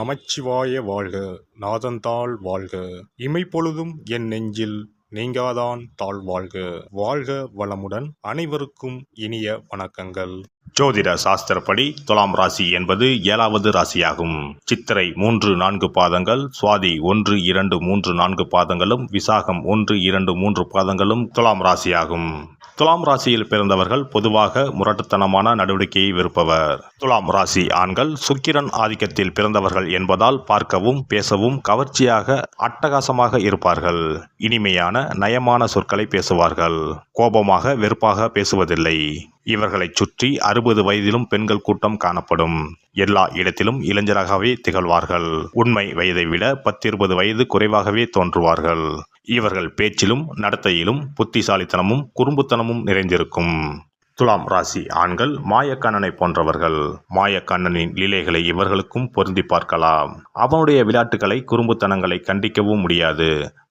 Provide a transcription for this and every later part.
நமச்சிவாய வாழ்க நாதந்தாள் வாழ்க. இமைப்பொழுதும் என் நெஞ்சில் நீங்காதான் தாழ் வாழ்க. வாழ்க வளமுடன் அனைவருக்கும் இனிய வணக்கங்கள். ஜோதிட சாஸ்திரப்படி துலாம் ராசி என்பது ஏழாவது ராசியாகும். சித்திரை மூன்று நான்கு பாதங்கள் சுவாதி ஒன்று இரண்டு மூன்று நான்கு பாதங்களும் விசாகம் ஒன்று இரண்டு மூன்று பாதங்களும் துலாம் ராசியாகும். துலாம் ராசியில் பிறந்தவர்கள் பொதுவாக முரட்டுத்தனமான நடவடிக்கையை விருப்பவர். துலாம் ராசி ஆண்கள் சுக்கிரன் ஆதிக்கத்தில் பிறந்தவர்கள் என்பதால் பார்க்கவும் பேசவும் கவர்ச்சியாக அட்டகாசமாக இருப்பார்கள். இனிமையான நயமான சொற்களை பேசுவார்கள். கோபமாக வெறுப்பாக பேசுவதில்லை. இவர்களைச் சுற்றி அறுபது வயதிலும் பெண்கள் கூட்டம் காணப்படும். எல்லா இடத்திலும் இளைஞராகவே திகழ்வார்கள். உண்மை வயதை விட பத்திருபது வயது குறைவாகவே தோன்றுவார்கள். இவர்கள் பேச்சிலும் நடத்தையிலும் புத்திசாலித்தனமும் குறும்புத்தனமும் நிறைந்திருக்கும். துலாம் ராசி ஆண்கள் மாயக்கண்ணனை போன்றவர்கள். மாயக்கண்ணனின் லீலைகளை இவர்களுக்கும் பொருந்தி பார்க்கலாம். அவனுடைய விளையாட்டுகளை குறும்புத்தனங்களை கண்டிக்கவும் முடியாது.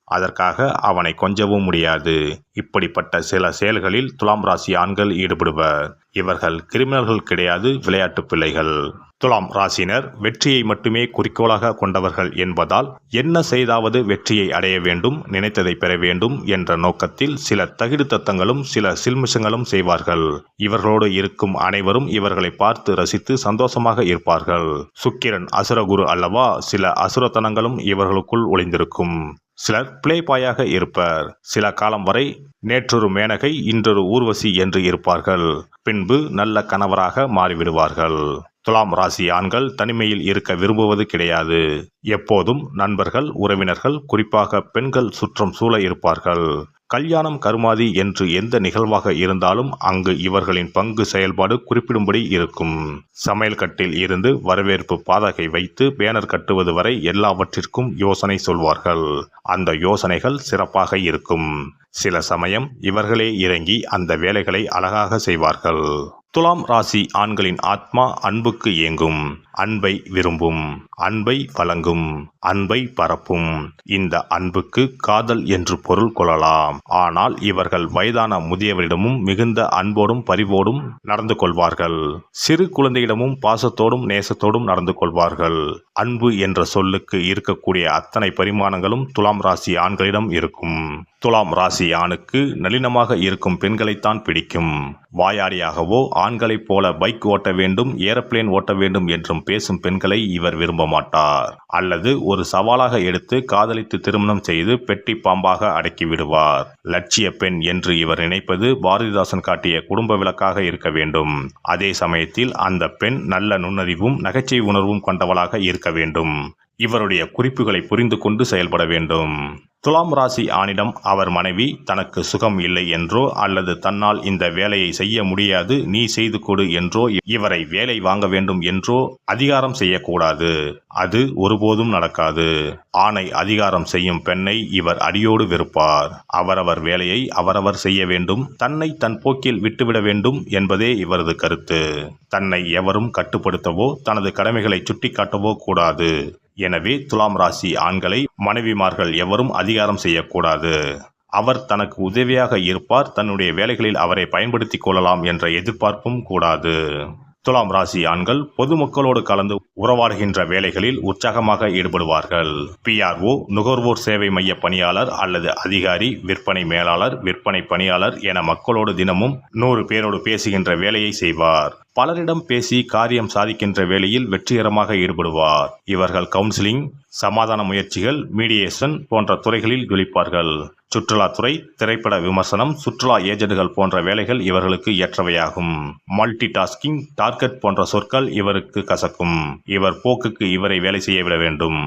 அதற்காக அவனை கொஞ்சவும் முடியாது. இப்படிப்பட்ட சில செயல்களில் துலாம் ராசி ஆண்கள் ஈடுபடுவர். இவர்கள் கிரிமினல்கள் கிடையாது விளையாட்டு பிள்ளைகள். துலாம் ராசினர் வெற்றியை மட்டுமே குறிக்கோளாக கொண்டவர்கள் என்பதால் என்ன செய்தாவது வெற்றியை அடைய வேண்டும் நினைத்ததை பெற வேண்டும் என்ற நோக்கத்தில் சில தகிடு தத்தங்களும் சில சில்மிஷங்களும் செய்வார்கள். இவர்களோடு இருக்கும் அனைவரும் இவர்களை பார்த்து ரசித்து சந்தோஷமாக இருப்பார்கள். சுக்கிரன் அசுரகுரு அல்லவா சில அசுரத்தனங்களும் இவர்களுக்குள் ஒளிந்திருக்கும். சிலர் பிளேபாயாக இருப்பர். சில காலம் வரை நேற்றொரு மேனகை இன்றொரு ஊர்வசி என்று இருப்பார்கள். பின்பு நல்ல கணவராக மாறிவிடுவார்கள். துலாம் ராசி ஆண்கள் தனிமையில் இருக்க விரும்புவது கிடையாது. எப்போதும் நண்பர்கள் உறவினர்கள் குறிப்பாக பெண்கள் சுற்றம் சூழ இருப்பார்கள். கல்யாணம் கருமாதி என்று எந்த நிகழ்வாக இருந்தாலும் அங்கு இவர்களின் பங்கு செயல்பாடு குறிப்பிடும்படி இருக்கும். சமையல் கட்டில் இருந்து வரவேற்பு பாதகை வைத்து பேனர் கட்டுவது வரை எல்லாவற்றிற்கும் யோசனை சொல்வார்கள். அந்த யோசனைகள் சிறப்பாக இருக்கும். சில சமயம் இவர்களே இறங்கி அந்த வேலைகளை அழகாக செய்வார்கள். துலாம் ராசி ஆண்களின் ஆத்மா அன்புக்கு ஏங்கும். அன்பை விரும்பும். அன்பை வழங்கும். அன்பை பரப்பும். இந்த அன்புக்கு காதல் என்று பொருள் கொள்ளலாம். ஆனால் இவர்கள் வயதான முதியவரிடமும் மிகுந்த அன்போடும் பரிவோடும் நடந்து கொள்வார்கள். சிறு குழந்தையிடமும் பாசத்தோடும் நேசத்தோடும் நடந்து கொள்வார்கள். அன்பு என்ற சொல்லுக்கு இருக்கக்கூடிய அத்தனை பரிமாணங்களும் துலாம் ராசி ஆண்களிடம் இருக்கும். துலாம் ராசி ஆணுக்கு நளினமாக இருக்கும் பெண்களைத்தான் பிடிக்கும். வாயாடியாகவோ ஆண்களைப் போல பைக் ஓட்ட வேண்டும் ஏரோப்ளேன் ஓட்ட வேண்டும் என்றும் பேசும் பெண்களை இவர் விரும்ப மாட்டார். அல்லது ஒரு சவாலாக எடுத்து காதலித்து திருமணம் செய்து பெட்டி பாம்பாக அடக்கி விடுவார். லட்சிய பெண் என்று இவர் நினைப்பது பாரதிதாசன் காட்டிய குடும்ப விளக்காக இருக்க வேண்டும். அதே சமயத்தில் அந்த பெண் நல்ல நுண்ணறிவும் நகைச்சுவை உணர்வும் கொண்டவளாக இருக்க வேண்டும். இவருடைய குறிப்புகளை புரிந்து கொண்டு செயல்பட வேண்டும். துலாம் ராசி ஆணிடம் அவர் மனைவி தனக்கு சுகம் இல்லை என்றோ அல்லது தன்னால் இந்த வேலையை செய்ய முடியாது நீ செய்து கொடு என்றோ இவரை வேலை வாங்க வேண்டும் என்றோ அதிகாரம் செய்யக்கூடாது. அது ஒருபோதும் நடக்காது. ஆணை அதிகாரம் செய்யும் பெண்ணை இவர் அடியோடு வெறுப்பார். அவரவர் வேலையை அவரவர் செய்ய வேண்டும். தன்னை தன் போக்கில் விட்டுவிட வேண்டும் என்பதே இவரது கருத்து. தன்னை எவரும் கட்டுப்படுத்தவோ தனது கடமைகளை சுட்டிக்காட்டவோ கூடாது. எனவே துலாம் ராசி ஆண்களை மனைவிமார்கள் எவரும் அதிகாரம் செய்யக்கூடாது. அவர் தனக்கு உதவியாக இருப்பார் தன்னுடைய வேலைகளில் அவரை பயன்படுத்திக் கொள்ளலாம் என்ற எதிர்பார்ப்பும் கூடாது. துலாம் ராசி ஆண்கள் பொதுமக்களோடு கலந்து உறவாடுகின்ற வேலைகளில் உற்சாகமாக ஈடுபடுவார்கள். பிஆர்ஓ நுகர்வோர் சேவை மைய பணியாளர் அல்லது அதிகாரி விற்பனை மேலாளர் விற்பனை பணியாளர் என மக்களோடு தினமும் நூறு பேரோடு பேசுகின்ற வேலையை செய்வார். பலரிடம் பேசி காரியம் சாதிக்கின்ற வேலையில் வெற்றிகரமாக ஈடுபடுவார். இவர்கள் கவுன்சிலிங் சமாதான முயற்சிகள் மீடியேஷன் போன்ற துறைகளில் ஜொலிப்பார்கள். சுற்றுலாத்துறை திரைப்பட விமர்சனம் சுற்றுலா ஏஜென்ட்கள் போன்ற வேலைகள் இவர்களுக்கு ஏற்றவையாகும். மல்டி டாஸ்கிங் டார்கெட் போன்ற சொற்கள் இவருக்கு கசக்கும். இவர் போக்குக்கு இவரை வேலை செய்ய விட வேண்டும்.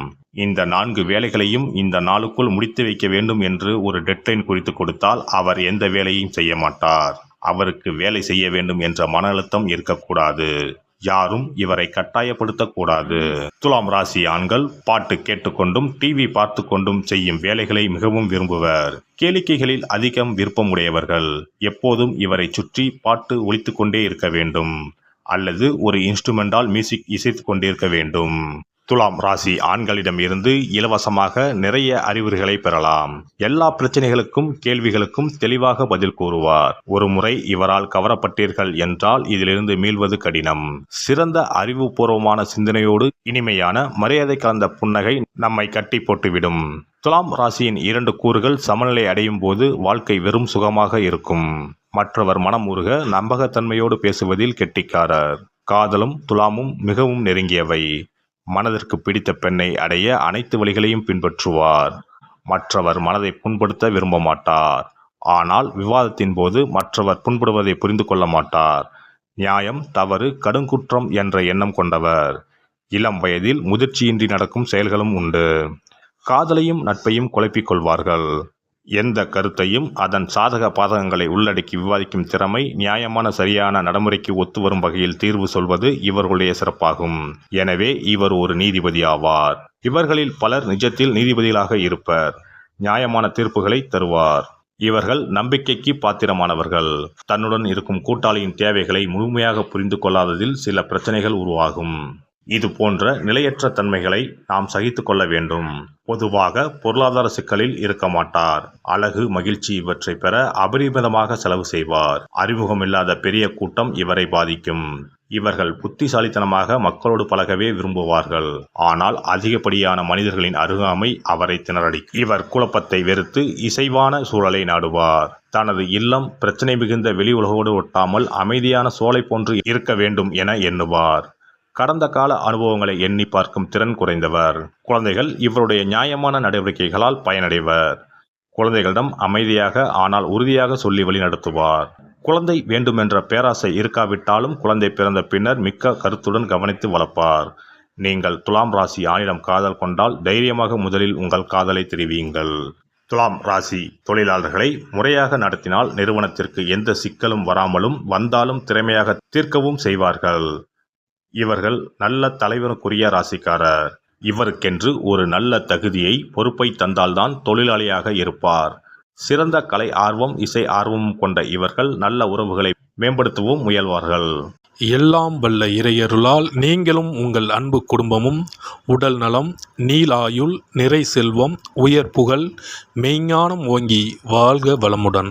இந்த நான்கு வேலைகளையும் இந்த நாளுக்குள் முடித்து வைக்க வேண்டும் என்று ஒரு டெட்லைன் குறித்து கொடுத்தால் அவர் எந்த வேலையும் செய்ய மாட்டார். அவருக்கு வேலை செய்ய வேண்டும் என்ற மன அழுத்தம் இருக்கக்கூடாது. யாரும் இவரை கட்டாயப்படுத்தக்கூடாது. துலாம் ராசி ஆண்கள் பாட்டு கேட்டுக்கொண்டும் டிவி பார்த்து கொண்டும் செய்யும் வேலைகளை மிகவும் விரும்புவர். கேளிக்கைகளில் அதிகம் விருப்பம் உடையவர்கள் எப்போதும் இவரை சுற்றி பாட்டு ஒழித்துக்கொண்டே கொண்டே இருக்க வேண்டும். அல்லது ஒரு இன்ஸ்ட்ருமெண்டால் மியூசிக் இசைத்து கொண்டிருக்க வேண்டும். துலாம் ராசி ஆண்களிடம் இருந்து இலவசமாக நிறைய அறிவுரைகளை பெறலாம். எல்லா பிரச்சனைகளுக்கும் கேள்விகளுக்கும் தெளிவாக பதில் கூறுவார். ஒரு முறை இவரால் கவரப்பட்டீர்கள் என்றால் இதிலிருந்து மீள்வது கடினம். சிறந்த அறிவுபூர்வமான சிந்தனையோடு இனிமையான மரியாதை கலந்த புன்னகை நம்மை கட்டி போட்டுவிடும். துலாம் ராசியின் இரண்டு கூறுகள் சமநிலை அடையும் போது வாழ்க்கை வெறும் சுகமாக இருக்கும். மற்றவர் மனம் உருக நம்பகத்தன்மையோடு பேசுவதில் கெட்டிக்காரர். காதலும் துலாமும் மிகவும் நெருங்கியவை. மனதிற்கு பிடித்த பெண்ணை அடைய அனைத்து வழிகளையும் பின்பற்றுவார். மற்றவர் மனதை புண்படுத்த விரும்ப மாட்டார். ஆனால் விவாதத்தின் போது மற்றவர் புண்படுவதை புரிந்து கொள்ள மாட்டார். நியாயம் தவறு கடுங்குற்றம் என்ற எண்ணம் கொண்டவர். இளம் வயதில் முதிர்ச்சியின்றி நடக்கும் செயல்களும் உண்டு. காதலையும் நட்பையும் குழப்பிக் கொள்வார்கள். எந்த கருத்தையும் அதன் சாதக பாதகங்களை உள்ளடக்கி விவாதிக்கும் திறமை நியாயமான சரியான நடைமுறைக்கு ஒத்து வரும் வகையில் தீர்வு சொல்வது இவர்களுடைய சிறப்பாகும். எனவே இவர் ஒரு நீதிபதி ஆவார். இவர்களில் பலர் நிஜத்தில் நீதிபதிகளாக இருப்பர். நியாயமான தீர்ப்புகளை தருவார். இவர்கள் நம்பிக்கைக்கு பாத்திரமானவர்கள். தன்னுடன் இருக்கும் கூட்டாளியின் தேவைகளை முழுமையாக புரிந்து கொள்ளாததில் சில பிரச்சனைகள் உருவாகும். இது போன்ற நிலையற்ற தன்மைகளை நாம் சகித்து கொள்ள வேண்டும். பொதுவாக பொருளாதார சிக்கலில் இருக்க மாட்டார். அழகு மகிழ்ச்சி இவற்றை பெற அபரிமிதமாக செலவு செய்வார். அறிமுகமில்லாத பெரிய கூட்டம் இவரை பாதிக்கும். இவர்கள் புத்திசாலித்தனமாக மக்களோடு பழகவே விரும்புவார்கள். ஆனால் அதிகப்படியான மனிதர்களின் அருகாமை அவரை திணறடிக்கும். இவர் குழப்பத்தை வெறுத்து இசைவான சூழலை நாடுவார். தனது இல்லம் பிரச்சனை மிகுந்த வெளி உலகோடு ஒட்டாமல் அமைதியான சோலை போன்று இருக்க வேண்டும் என எண்ணுவார். கடந்த கால அனுபவங்களை எண்ணி பார்க்கும் திறன் குறைந்தவர். குழந்தைகள் இவருடைய நியாயமான நடவடிக்கைகளால் பயனடைவர். குழந்தைகளிடம் அமைதியாக ஆனால் உறுதியாக சொல்லி வழிநடத்துவார் குழந்தை வேண்டுமென்ற பேராசை இருக்காவிட்டாலும் குழந்தை பிறந்த பின்னர் மிக்க கருத்துடன் கவனித்து வளர்ப்பார். நீங்கள் துலாம் ராசி ஆணிடம் காதல் கொண்டால் தைரியமாக முதலில் உங்கள் காதலை தெரிவியுங்கள். துலாம் ராசி தொழிலாளர்களை முறையாக நடத்தினால் நிறுவனத்திற்கு எந்த சிக்கலும் வராமலும் வந்தாலும் திறமையாக தீர்க்கவும் செய்வார்கள். இவர்கள் நல்ல தலைவனுக்குரிய ராசிக்காரர். இவருக்கென்று ஒரு நல்ல தகுதியை பொறுப்பை தந்தால்தான் தொழிலாளியாக இருப்பார். சிறந்த கலை ஆர்வம் இசை ஆர்வமும் கொண்ட இவர்கள் நல்ல உறவுகளை மேம்படுத்தவும் முயல்வார்கள். எல்லாம் வல்ல இறையருளால் நீங்களும் உங்கள் அன்பு குடும்பமும் உடல் நலம் நீலாயுள் நிறை செல்வம் உயர் புகழ் மெய்ஞானம் ஓங்கி வாழ்க வளமுடன்.